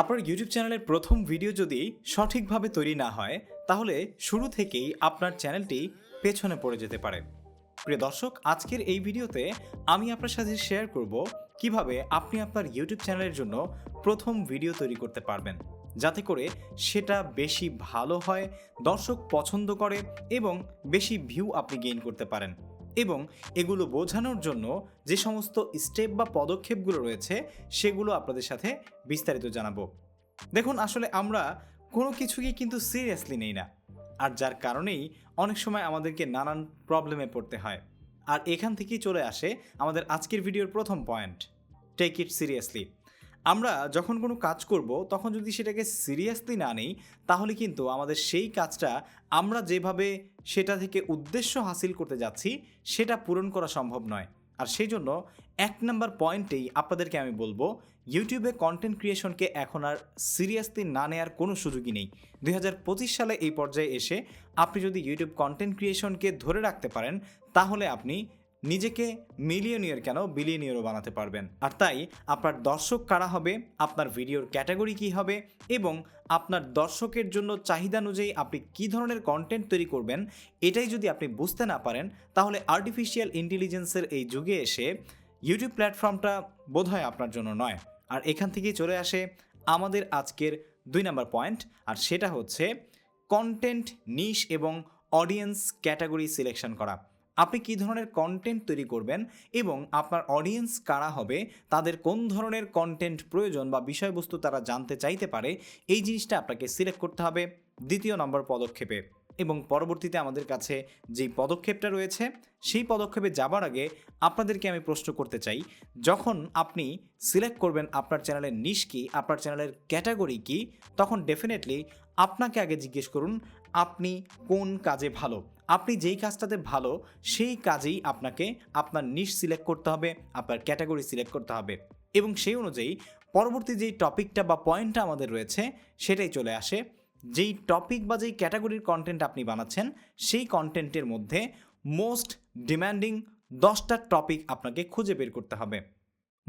আপনার ইউটিউব চ্যানেলের প্রথম ভিডিও যদি সঠিকভাবে তৈরি না হয়, তাহলে শুরু থেকেই আপনার চ্যানেলটি পেছনে পড়ে যেতে পারে। প্রিয় দর্শক, আজকের এই ভিডিওতে আমি আপনার সাথে শেয়ার করব কীভাবে আপনি আপনার ইউটিউব চ্যানেলের জন্য প্রথম ভিডিও তৈরি করতে পারবেন, যাতে করে সেটা বেশি ভালো হয়, দর্শক পছন্দ করে এবং বেশি ভিউ আপনি গেইন করতে পারেন। এবং এগুলো বোঝানোর জন্য যে সমস্ত স্টেপ বা পদক্ষেপগুলো রয়েছে, সেগুলো আপনাদের সাথে বিস্তারিত জানাব। দেখুন, আসলে আমরা কোনো কিছুকে কিন্তু সিরিয়াসলি নেই না। আর যার কারণেই অনেক সময় আমাদেরকে নানান প্রবলেমে পড়তে হয়। আর এখান থেকেই চলে আসে আমাদের আজকের ভিডিওর প্রথম পয়েন্ট টেক ইট সিরিয়াসলি আমরা যখন কোনো কাজ করব, তখন যদি সেটাকে সিরিয়াসলি না নেই, তাহলে কিন্তু আমাদের সেই কাজটা আমরা যেভাবে সেটা থেকে উদ্দেশ্য হাসিল করতে যাচ্ছি, সেটা পূরণ করা সম্ভব নয়। আর সেই জন্য এক নম্বর পয়েন্টেই আপনাদেরকে আমি বলব ইউটিউবে কন্টেন্ট ক্রিয়েশনকে এখন আর সিরিয়াসলি না নেওয়ার কোনো সুযোগই নেই। দু হাজার পঁচিশ সালে এই পর্যায়ে এসে আপনি যদি ইউটিউব কন্টেন্ট ক্রিয়েশনকে ধরে রাখতে পারেন, তাহলে আপনি নিজেকে মিলিয়নিয়র কেন বিলিয়নিয়রও বানাতে পারবেন? আর তাই আপনার দর্শক কারা হবে, আপনার ভিডিওর ক্যাটাগরি কী হবে এবং আপনার দর্শকের জন্য চাহিদা অনুযায়ী আপনি কী ধরনের কন্টেন্ট তৈরি করবেন, এটাই যদি আপনি বুঝতে না পারেন, তাহলে আর্টিফিশিয়াল ইন্টেলিজেন্সের এই যুগে এসে ইউটিউব প্ল্যাটফর্মটা বোধহয় আপনার জন্য নয়। আর এখান থেকেই চলে আসে আমাদের আজকের দুই নম্বর পয়েন্ট আর সেটা হচ্ছে কন্টেন্ট নিশ এবং অডিয়েন্স ক্যাটাগরি সিলেকশন করা। আপনি কী ধরনের কন্টেন্ট তৈরি করবেন এবং আপনার অডিয়েন্স কারা হবে, তাদের কোন ধরনের কন্টেন্ট প্রয়োজন বা বিষয়বস্তু তারা জানতে চাইতে পারে, এই জিনিসটা আপনাকে সিলেক্ট করতে হবে দ্বিতীয় নম্বর পদক্ষেপে। এবং পরবর্তীতে আমাদের কাছে যেই পদক্ষেপটা রয়েছে, সেই পদক্ষেপে যাবার আগে আপনাদেরকে আমি প্রশ্ন করতে চাই, যখন আপনি সিলেক্ট করবেন আপনার চ্যানেলের নিশ কি, আপনার চ্যানেলের ক্যাটাগরি কি, তখন ডেফিনেটলি আপনাকে আগে জিজ্ঞেস করুন, আপনি কোন কাজে ভালো? আপনি যেই কাজটাতে ভালো, সেই কাজেই আপনাকে আপনার নিশ সিলেক্ট করতে হবে, আপনার ক্যাটাগরি সিলেক্ট করতে হবে এবং সেই অনুযায়ী পরবর্তী যেই টপিকটা বা পয়েন্টটা আমাদের রয়েছে, সেটাই চলে আসে। যেই টপিক বা যেই ক্যাটাগরির কন্টেন্ট আপনি বানাচ্ছেন, সেই কন্টেন্টের মধ্যে মোস্ট ডিম্যান্ডিং দশটা টপিক আপনাকে খুঁজে বের করতে হবে।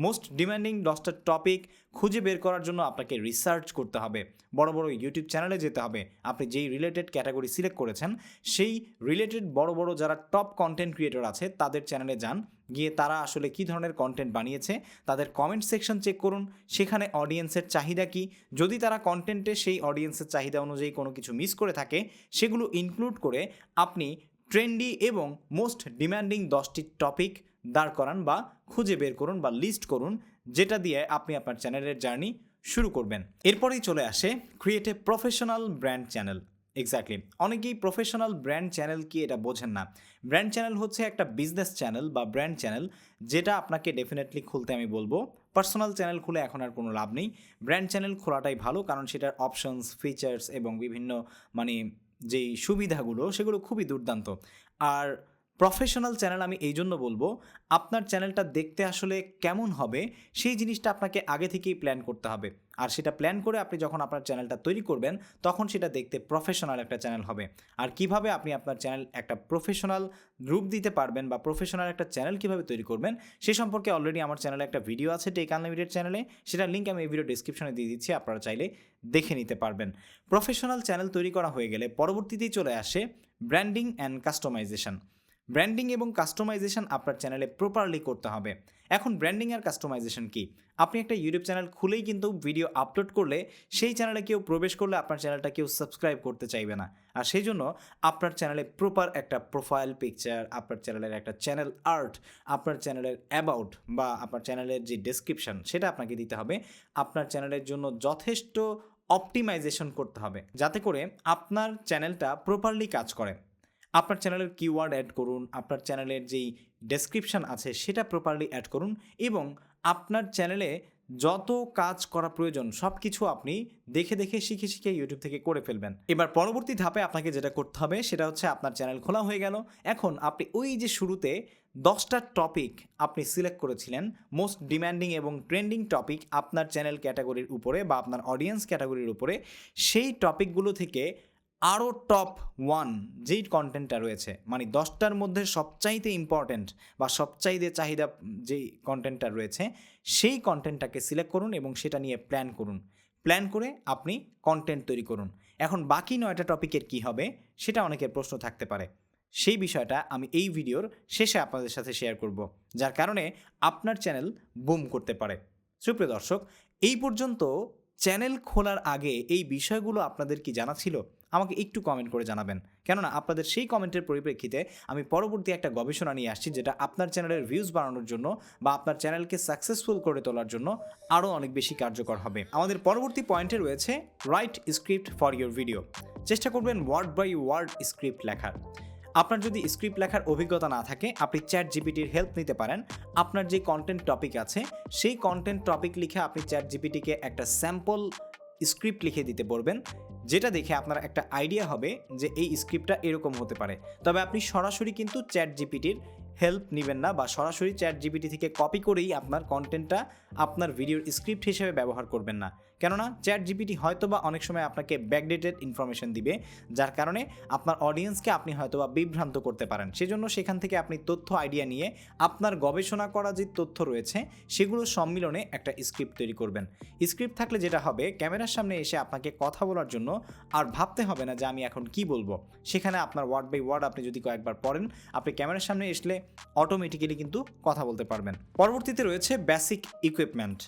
মোস্ট ডিম্যান্ডিং দশটা টপিক খুঁজে বের করার জন্য আপনাকে রিসার্চ করতে হবে। বড় বড় ইউটিউব চ্যানেলে যেতে হবে। আপনি যেই রিলেটেড ক্যাটাগরি সিলেক্ট করেছেন, সেই রিলেটেড বড় বড় যারা টপ কন্টেন্ট ক্রিয়েটর আছে, তাদের চ্যানেলে যান। গিয়ে তারা আসলে কী ধরনের কন্টেন্ট বানিয়েছে, তাদের কমেন্ট সেকশন চেক করুন। সেখানে অডিয়েন্সের চাহিদা কি? যদি তারা কন্টেন্টে সেই অডিয়েন্সের চাহিদা অনুযায়ী কোনো কিছু মিস করে থাকে, সেগুলো ইনক্লুড করে আপনি ট্রেন্ডি এবং মোস্ট ডিম্যান্ডিং দশটি টপিক দাঁড় করান বা খুঁজে বের করুন বা লিস্ট করুন, যেটা দিয়ে আপনি আপনার চ্যানেলের জার্নি শুরু করবেন। এরপরেই চলে আসে create a professional brand channel exactly অনেকেই প্রফেশনাল ব্র্যান্ড চ্যানেল কি এটা বোঝেন না। ব্র্যান্ড চ্যানেল হচ্ছে একটা বিজনেস চ্যানেল বা ব্র্যান্ড চ্যানেল যেটা আপনাকে ডেফিনেটলি খুলতে আমি বলব। পার্সোনাল চ্যানেল খুলে এখন আর কোনো লাভ নেই। ব্র্যান্ড চ্যানেল খোলাটাই ভালো, কারণ সেটার অপশনস ফিচার্স এবং বিভিন্ন মানে যেই সুবিধাগুলো, সেগুলো খুবই দুর্দান্ত। আর প্রফেশনাল চ্যানেল আমি এই জন্য বলব, আপনার চ্যানেলটা দেখতে আসলে কেমন হবে, সেই জিনিসটা আপনাকে আগে থেকেই প্ল্যান করতে হবে। আর সেটা প্ল্যান করে আপনি যখন আপনার চ্যানেলটা তৈরি করবেন, তখন সেটা দেখতে প্রফেশনাল একটা চ্যানেল হবে। আর কীভাবে আপনি আপনার চ্যানেল একটা প্রফেশনাল রূপ দিতে পারবেন বা প্রফেশনাল একটা চ্যানেল কীভাবে তৈরি করবেন, সে সম্পর্কে অলরেডি আমার চ্যানেলে একটা ভিডিও আছে টেক আনলিমিটেড চ্যানেলে সেটার লিঙ্ক আমি এই ভিডিও ডিসক্রিপশনে দিয়ে দিচ্ছি, আপনারা চাইলে দেখে নিতে পারবেন। প্রফেশনাল চ্যানেল তৈরি করা হয়ে গেলে পরবর্তীতেই চলে আসে ব্র্যান্ডিং অ্যান্ড কাস্টমাইজেশন ব্র্যান্ডিং এবং কাস্টমাইজেশন আপনার চ্যানেলে প্রপারলি করতে হবে। এখন ব্র্যান্ডিং আর কাস্টমাইজেশন কি? আপনি একটা ইউটিউব চ্যানেল খুলেই কিন্তু ভিডিও আপলোড করলে সেই চ্যানেলে কেউ প্রবেশ করলে আপনার চ্যানেলটা কেউ সাবস্ক্রাইব করতে চাইবে না। আর সেই জন্য আপনার চ্যানেলে প্রপার একটা প্রোফাইল পিকচার আপনার চ্যানেলের একটা চ্যানেল আর্ট আপনার চ্যানেলের অ্যাবাউট বা আপনার চ্যানেলের যে ডেসক্রিপশন সেটা আপনাকে দিতে হবে। আপনার চ্যানেলের জন্য যথেষ্ট অপটিমাইজেশন করতে হবে। যাতে করে আপনার চ্যানেলটা প্রপারলি কাজ করে। আপনার চ্যানেলের কিওয়ার্ড অ্যাড করুন, আপনার চ্যানেলের যেই ডেসক্রিপশন আছে সেটা প্রপারলি অ্যাড করুন এবং আপনার চ্যানেলে যত কাজ করা প্রয়োজন সব কিছু আপনি দেখে দেখে শিখে শিখে ইউটিউব থেকে করে ফেলবেন। এবার পরবর্তী ধাপে আপনাকে যেটা করতে হবে সেটা হচ্ছে আপনার চ্যানেল খোলা হয়ে গেল। এখন আপনি ওই যে শুরুতে দশটা টপিক আপনি সিলেক্ট করেছিলেন মোস্ট ডিম্যান্ডিং এবং ট্রেন্ডিং টপিক আপনার চ্যানেল ক্যাটাগরির উপরে বা আপনার অডিয়েন্স ক্যাটাগরির উপরে, সেই টপিকগুলো থেকে আরও টপ ওয়ান যেই কন্টেন্টটা রয়েছে মানে দশটার মধ্যে সবচাইতে ইম্পর্ট্যান্ট বা সবচাইতে চাহিদা যেই কন্টেন্টটা রয়েছে, সেই কন্টেন্টটাকে সিলেক্ট করুন এবং সেটা নিয়ে প্ল্যান করুন। প্ল্যান করে আপনি কন্টেন্ট তৈরি করুন। এখন বাকি নয়টা টপিকের কি হবে, সেটা অনেকের প্রশ্ন থাকতে পারে। সেই বিষয়টা আমি এই ভিডিওর শেষে আপনাদের সাথে শেয়ার করব, যার কারণে আপনার চ্যানেল বুম করতে পারে। সুপ্রিয় দর্শক, এই পর্যন্ত চ্যানেল খোলার আগে এই বিষয়গুলো আপনাদের কি জানা ছিল? আমাকে একটু কমেন্ট করে জানাবেন। কেননা আপনাদের সেই কমেন্টের পরিপ্রেক্ষিতে আমি পরবর্তী একটা গবেষণা নিয়ে আসছি যেটা আপনার চ্যানেলের ভিউজ বাড়ানোর জন্য বা আপনার চ্যানেলকে সাকসেসফুল করে তোলার জন্য আরও অনেক বেশি কার্যকর হবে। আমাদের পরবর্তী পয়েন্টে রয়েছে write script for your video চেষ্টা করবেন ওয়ার্ড বাই ওয়ার্ড স্ক্রিপ্ট লেখার। আপনার যদি স্ক্রিপ্ট লেখার অভিজ্ঞতা না থাকে, আপনি চ্যাট জিপিটির হেল্প নিতে পারেন। আপনার যে কন্টেন্ট টপিক আছে, সেই কন্টেন্ট টপিক লিখে আপনি চ্যাট জিপিটিকে একটা স্যাম্পল স্ক্রিপ্ট লিখে দিতে বলবেন। যেটা দেখে আপনার একটা আইডিয়া হবে যে এই স্ক্রিপ্টটা এরকম হতে পারে। তবে আপনি সরাসরি কিন্তু চ্যাট জিপিটির হেল্প নেবেন না বা সরাসরি চ্যাট জিপিটি থেকে কপি করেই আপনার কন্টেন্টটা আপনার ভিডিওর স্ক্রিপ্ট হিসেবে ব্যবহার করবেন না। কেননা চ্যাট জিপিটি হয়তো বা অনেক সময় আপনাকে ব্যাকডেটেড ইনফরমেশন দিবে, যার কারণে আপনার অডিয়েন্সকে আপনি হয়তো বা বিভ্রান্ত করতে পারেন। সেজন্য সেখান থেকে আপনি তথ্য আইডিয়া নিয়ে আপনার গবেষণা করা যে তথ্য রয়েছে, সেগুলো সম্মিলনে একটা স্ক্রিপ্ট তৈরি করবেন। স্ক্রিপ্ট থাকলে যেটা হবে, ক্যামেরার সামনে এসে আপনাকে কথা বলার জন্য আর ভাবতে হবে না যে আমি এখন কি বলব। সেখানে আপনার ওয়ার্ড বাই ওয়ার্ড আপনি যদি কয়েকবার পড়েন, আপনি ক্যামেরার সামনে আসলে অটোমেটিক্যালি কিন্তু কথা বলতে পারবেন। পরবর্তীতে রয়েছে বেসিক ইকুইপমেন্ট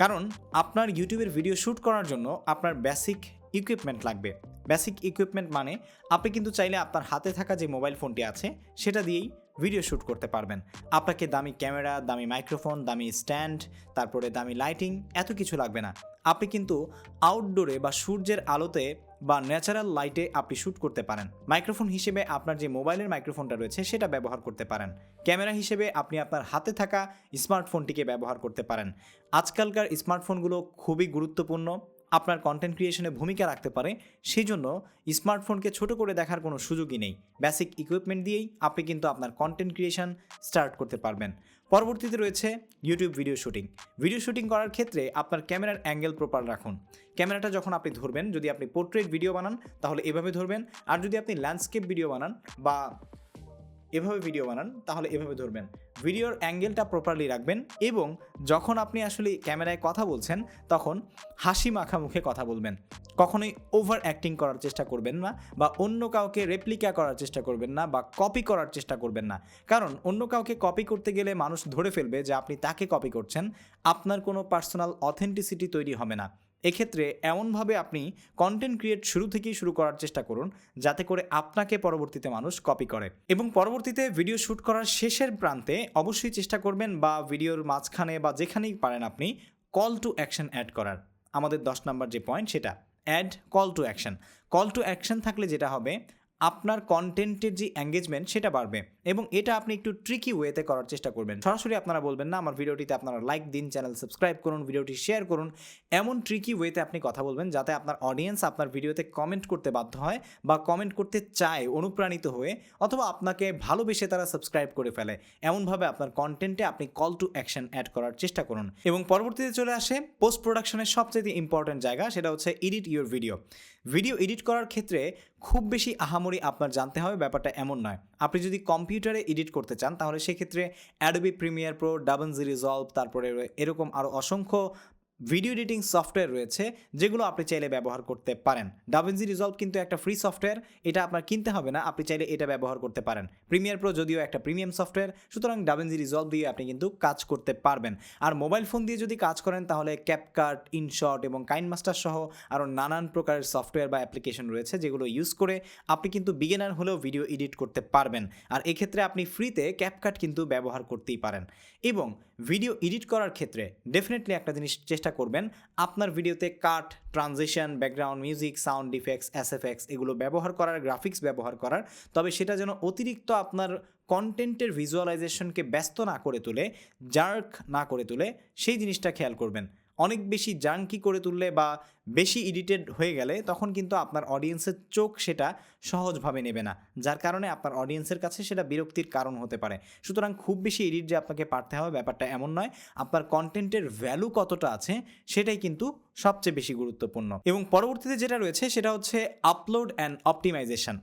কারণ আপনার ইউটিউবের ভিডিও শ্যুট করার জন্য আপনার বেসিক ইকুইপমেন্ট লাগবে। বেসিক ইকুইপমেন্ট মানে আপনি কিন্তু চাইলে আপনার হাতে থাকা যে মোবাইল ফোনটি আছে, সেটা দিয়েই ভিডিও শ্যুট করতে পারবেন। আপনাকে দামি ক্যামেরা দামি মাইক্রোফোন দামি স্ট্যান্ড তারপরে দামি লাইটিং এত কিছু লাগবে না। আপনি কিন্তু আউটডোরে বা সূর্যের আলোতে বা ন্যাচারাল লাইটে আপনি শ্যুট করতে পারেন। মাইক্রোফোন হিসেবে আপনার যে মোবাইলের মাইক্রোফোনটা রয়েছে, সেটা ব্যবহার করতে পারেন। ক্যামেরা হিসেবে আপনি আপনার হাতে থাকা স্মার্টফোনটিকে ব্যবহার করতে পারেন। আজকালকার স্মার্টফোনগুলো খুবই গুরুত্বপূর্ণ। আপনার কন্টেন্ট ক্রিয়েশনে ভূমিকা রাখতে পারে। সেই জন্য স্মার্টফোনকে ছোট করে দেখার কোনো সুযোগই নেই। বেসিক ইকুইপমেন্ট দিয়েই আপনি কিন্তু আপনার কন্টেন্ট ক্রিয়েশন স্টার্ট করতে পারবেন। পরবর্তীতে রয়েছে YouTube video shooting video shooting করার ক্ষেত্রে আপনার ক্যামেরার অ্যাঙ্গেল প্রপার রাখুন। ক্যামেরাটা যখন আপনি ধরবেন, যদি আপনি পোর্ট্রেট ভিডিও বানান, তাহলে এভাবে ধরবেন। আর যদি আপনি ল্যান্ডস্কেপ ভিডিও বানান বা এভাবে ভিডিও বানান, তাহলে এভাবে ধরবেন। ভিডিওর অ্যাঙ্গেলটা প্রপারলি রাখবেন এবং যখন আপনি আসলে ক্যামেরায় কথা বলছেন, তখন হাসি মাখা মুখে কথা বলবেন। কখনোই ওভার অ্যাক্টিং করার চেষ্টা করবেন না বা অন্য কাউকে রেপ্লিকা করার চেষ্টা করবেন না বা কপি করার চেষ্টা করবেন না। কারণ অন্য কাউকে কপি করতে গেলে মানুষ ধরে ফেলবে যে আপনি তাকে কপি করছেন। আপনার কোনো পার্সোনাল অথেন্টিসিটি তৈরি হবে না। এক্ষেত্রে এমনভাবে আপনি কন্টেন্ট ক্রিয়েট শুরু থেকেই শুরু করার চেষ্টা করুন, যাতে করে আপনাকে পরবর্তীতে মানুষ কপি করে। এবং পরবর্তীতে ভিডিও শ্যুট করার শেষের প্রান্তে অবশ্যই চেষ্টা করবেন বা ভিডিওর মাঝখানে বা যেখানেই পারেন আপনি কল টু অ্যাকশন অ্যাড করার। আমাদের দশ নম্বর যে পয়েন্ট সেটা add call to action call to action থাকলে যেটা হবে, আপনার কন্টেন্টের যে এঙ্গেজমেন্ট সেটা বাড়বে। এবং এটা আপনি একটু ট্রিকি ওয়েতে করার চেষ্টা করবেন। সরাসরি আপনারা বলবেন, না, আমার ভিডিওটিতে আপনারা লাইক দিন চ্যানেল সাবস্ক্রাইব করুন, ভিডিওটি শেয়ার করুন। এমন ট্রিকি ওয়েতে আপনি কথা বলবেন, যাতে আপনার অডিয়েন্স আপনার ভিডিওতে কমেন্ট করতে বাধ্য হয় বা কমেন্ট করতে চায়, অনুপ্রাণিত হয়ে, অথবা আপনাকে ভালোবেসে তারা সাবস্ক্রাইব করে ফেলে। এমনভাবে আপনার কন্টেন্টে আপনি কল টু অ্যাকশন অ্যাড করার চেষ্টা করুন। এবং পরবর্তীতে চলে আসে পোস্ট প্রোডাকশনের সবচেয়ে ইম্পর্টেন্ট জায়গা, সেটা হচ্ছে edit your video video edit করার ক্ষেত্রে খুব বেশি আহামরি আপনার জানতে হবে, ব্যাপারটা এমন নয়। আপনি যদি কম্পিউটারে এডিট করতে চান, তাহলে সেক্ষেত্রে Adobe Premiere Pro double G resolve তারপরে এরকম আরও অসংখ্য ভিডিও এডিটিং সফটওয়্যার রয়েছে, যেগুলো আপনি চাইলে ব্যবহার করতে পারেন। ডাভেনজি রিজলভ কিন্তু একটা ফ্রি সফটওয়্যার এটা আপনার কিনতে হবে না, আপনি চাইলে এটা ব্যবহার করতে পারেন। প্রিমিয়ার প্রো যদিও একটা প্রিমিয়াম সফটওয়্যার সুতরাং ডাভেনজি রিজলভ দিয়ে আপনি কিন্তু কাজ করতে পারবেন। আর মোবাইল ফোন দিয়ে যদি কাজ করেন, তাহলে ক্যাপকাট ইনশট এবং কাইন মাস্টার সহ আরও নানান প্রকারের সফটওয়্যার বা অ্যাপ্লিকেশন রয়েছে, যেগুলো ইউজ করে আপনি কিন্তু বিগিনার হলেও ভিডিও এডিট করতে পারবেন। আর এক্ষেত্রে আপনি ফ্রিতে ক্যাপকাট কিন্তু ব্যবহার করতেই পারেন। এবং ভিডিও এডিট করার ক্ষেত্রে ডেফিনেটলি একটা জিনিস চেষ্টা করবেন। আপনার ভিডিওতে cut transition background music sound effects S SFX এগুলো ব্যবহার করার গ্রাফিক্স ব্যবহার করার, তবে সেটা যেন অতিরিক্ত আপনার কন্টেন্টের ভিজুয়ালাইজেশনকে ব্যস্ত না করে তোলে জার্ক না করে তোলে, সেই জিনিসটা খেয়াল করবেন। অনেক বেশি জাঙ্কি করে তুললে বা বেশি এডিটেড হয়ে গেলে তখন কিন্তু আপনার অডিয়েন্সের চোখ সেটা সহজভাবে নেবে না। যার কারণে আপনার অডিয়েন্সের কাছে সেটা বিরক্তির কারণ হতে পারে। সুতরাং খুব বেশি এডিট যে আপনাকে পারতে হবে ব্যাপারটা এমন নয়। আপনার কন্টেন্টের ভ্যালু কতটা আছে সেটাই কিন্তু সবচেয়ে বেশি গুরুত্বপূর্ণ। এবং পরবর্তীতে যেটা রয়েছে সেটা হচ্ছে আপলোড অ্যান্ড অপটিমাইজেশন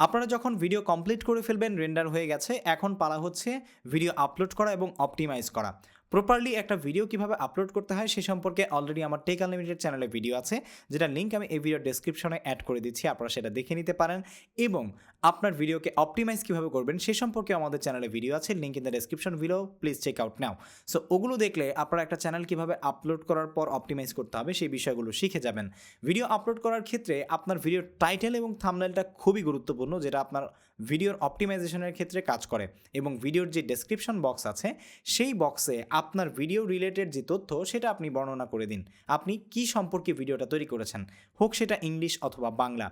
আপনারা যখন ভিডিও কমপ্লিট করে ফেলবেন রেন্ডার হয়ে গেছে, এখন পালা হচ্ছে ভিডিও আপলোড করা এবং অপটিমাইজ করা। প্রপারলি একটা ভিডিও কীভাবে আপলোড করতে হয় সে সম্পর্কে অলরেডি আমার টেক আনলিমিটেড চ্যানেলে ভিডিও আছে যেটা লিঙ্ক আমি এই ভিডিও ডেসক্রিপশনে অ্যাড করে দিচ্ছি, আপনারা সেটা দেখে নিতে পারেন এবং আপনার ভিডিওকে অপটিমাইজ কীভাবে করবেন সে সম্পর্কে আমাদের চ্যানেলে ভিডিও আছে link in the description video please check out now so ওগুলো দেখলে আপনারা একটা চ্যানেল কীভাবে আপলোড করার পর অপটিমাইজ করতে হবে সেই বিষয়গুলো শিখে যাবেন। ভিডিও আপলোড করার ক্ষেত্রে আপনার ভিডিওর টাইটেল এবং থামনেলটা খুবই গুরুত্বপূর্ণ, যেটা আপনার ভিডিওর অপটিমাইজেশনের ক্ষেত্রে কাজ করে এবং ভিডিওর যে ডেসক্রিপশন বক্স আছে, সেই বক্সে আপনার ভিডিও রিলেটেড যে তথ্য, সেটা আপনি বর্ণনা করে দিন। আপনি কি সম্পর্কে ভিডিওটা তৈরি করেছেন? হোক সেটা ইংলিশ অথবা বাংলা।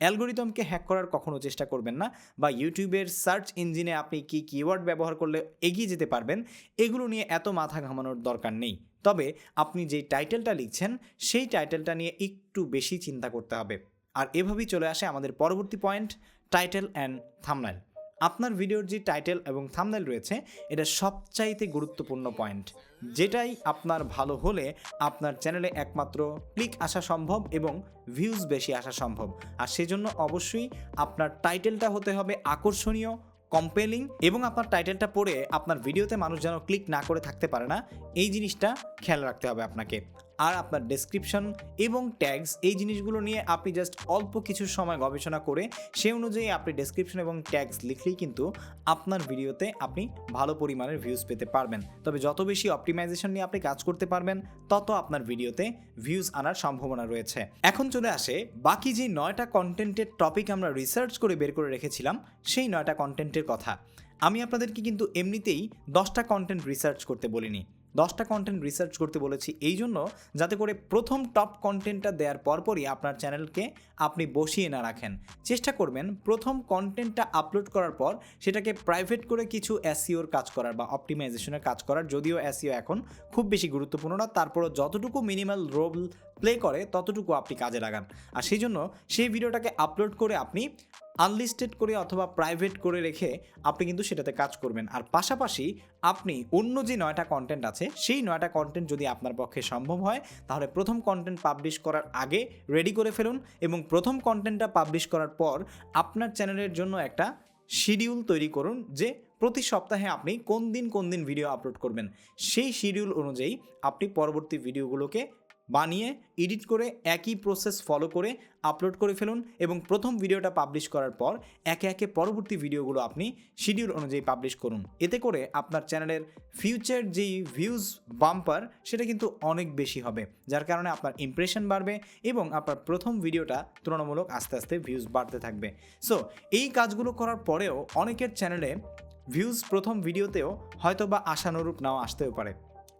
অ্যালগোরিদমকে হ্যাক করার কখনও চেষ্টা করবেন না বা ইউটিউবের সার্চ ইঞ্জিনে আপনি কি কিওয়ার্ড ব্যবহার করলে এগিয়ে যেতে পারবেন, এগুলো নিয়ে এত মাথা ঘামানোর দরকার নেই। তবে আপনি যে টাইটেলটা লিখছেন, সেই টাইটেলটা নিয়ে একটু বেশি চিন্তা করতে হবে। আর এভাবেই চলে আসে আমাদের পরবর্তী পয়েন্ট, টাইটেল অ্যান্ড থামনাইল। আপনার ভিডিওর যে টাইটেল এবং থামনেল রয়েছে, এটা সবচাইতে গুরুত্বপূর্ণ পয়েন্ট। যেটাই আপনার ভালো হলে আপনার চ্যানেলে একমাত্র ক্লিক আসা সম্ভব এবং ভিউজ বেশি আসা সম্ভব। আর সেজন্য অবশ্যই আপনার টাইটেলটা হতে হবে আকর্ষণীয় কম্পেলিং এবং আপনার টাইটেলটা পড়ে আপনার ভিডিওতে মানুষ যেন ক্লিক না করে থাকতে পারে না, এই জিনিসটা খেয়াল রাখতে হবে আপনাকে। আর আপনার ডেসক্রিপশন এবং ট্যাগস এই জিনিসগুলো নিয়ে আপনি জাস্ট অল্প কিছু সময় গবেষণা করে সে অনুযায়ী আপনি ডেসক্রিপশন এবং ট্যাগস লিখলেই কিন্তু আপনার ভিডিওতে আপনি ভালো পরিমাণের ভিউজ পেতে পারবেন। তবে যত বেশি অপটিমাইজেশন নিয়ে আপনি কাজ করতে পারবেন, তত আপনার ভিডিওতে ভিউজ আনার সম্ভাবনা রয়েছে। এখন চলে আসে বাকি যে নয়টা কন্টেন্টের টপিক আমরা রিসার্চ করে বের করে রেখেছিলাম, সেই নয়টা কন্টেন্টের কথা। আমি আপনাদেরকে কিন্তু এমনিতেই দশটা কন্টেন্ট রিসার্চ করতে বলিনি। দশটা কন্টেন্ট রিসার্চ করতে বলেছি। এই জন্য যাতে করে প্রথম টপ কন্টেন্টটা দেওয়ার পরপরই আপনার চ্যানেলকে আপনি বসিয়ে না রাখেন। চেষ্টা করবেন প্রথম কন্টেন্টটা আপলোড করার পর সেটাকে প্রাইভেট করে কিছু এসিওর কাজ করার বা অপটিমাইজেশনের কাজ করার, যদিও এসিও এখন খুব বেশি গুরুত্বপূর্ণ না, তারপরও যতটুকু মিনিমাল রোল প্লে করে, ততটুকু আপনি কাজে লাগান। আর সেই জন্য সেই ভিডিওটাকে আপলোড করে আপনি আনলিস্টেড করে অথবা প্রাইভেট করে রেখে আপনি কিন্তু সেটাতে কাজ করবেন। আর পাশাপাশি আপনি অন্য যে নয়টা কন্টেন্ট আছে, সেই নয়টা কন্টেন্ট যদি আপনার পক্ষে সম্ভব হয়, তাহলে প্রথম কন্টেন্ট পাবলিশ করার আগে রেডি করে ফেলুন এবং প্রথম কন্টেন্টটা পাবলিশ করার পর আপনার চ্যানেলের জন্য একটা শিডিউল তৈরি করুন যে প্রতি সপ্তাহে আপনি কোন দিন কোন দিন ভিডিও আপলোড করবেন। সেই শিডিউল অনুযায়ী আপনি পরবর্তী ভিডিওগুলোকে বানিয়ে এডিট করে একই প্রসেস ফলো করে আপলোড করে ফেলুন এবং প্রথম ভিডিওটা পাবলিশ করার পর একে একে পরবর্তী ভিডিওগুলো আপনি শিডিউল অনুযায়ী পাবলিশ করুন। এতে করে আপনার চ্যানেলের ফিউচার যেই ভিউজ বাম্পার সেটা কিন্তু অনেক বেশি হবে, যার কারণে আপনার ইমপ্রেশন বাড়বে এবং আপনার প্রথম ভিডিওটা তুলনামূলক আস্তে আস্তে ভিউজ বাড়তে থাকবে। সো এই কাজগুলো করার পরেও অনেকের চ্যানেলে ভিউজ প্রথম ভিডিওতেও হয়তো বা আশানুরূপ নাও আসতেও পারে।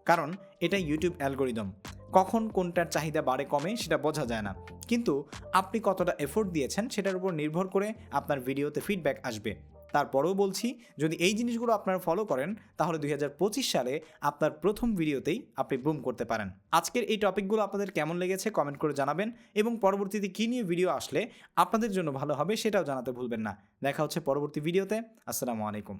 কারণ এটা ইউটিউব অ্যালগোরিদম। কখন কোনটার চাহিদা বাড়ে, কমে, সেটা বোঝা যায় না। কিন্তু আপনি কতটা এফোর্ট দিয়েছেন, সেটার উপর নির্ভর করে আপনার ভিডিওতে ফিডব্যাক আসবে। তারপরেও বলছি, যদি এই জিনিসগুলো আপনারা ফলো করেন, তাহলে দুই হাজার পঁচিশ সালে আপনার প্রথম ভিডিওতেই আপনি বুম করতে পারেন। আজকের এই টপিকগুলো আপনাদের কেমন লেগেছে কমেন্ট করে জানাবেন। এবং পরবর্তীতে কী নিয়ে ভিডিও আসলে আপনাদের জন্য ভালো হবে, সেটাও জানাতে ভুলবেন না। দেখা হচ্ছে পরবর্তী ভিডিওতে আসসালামু আলাইকুম।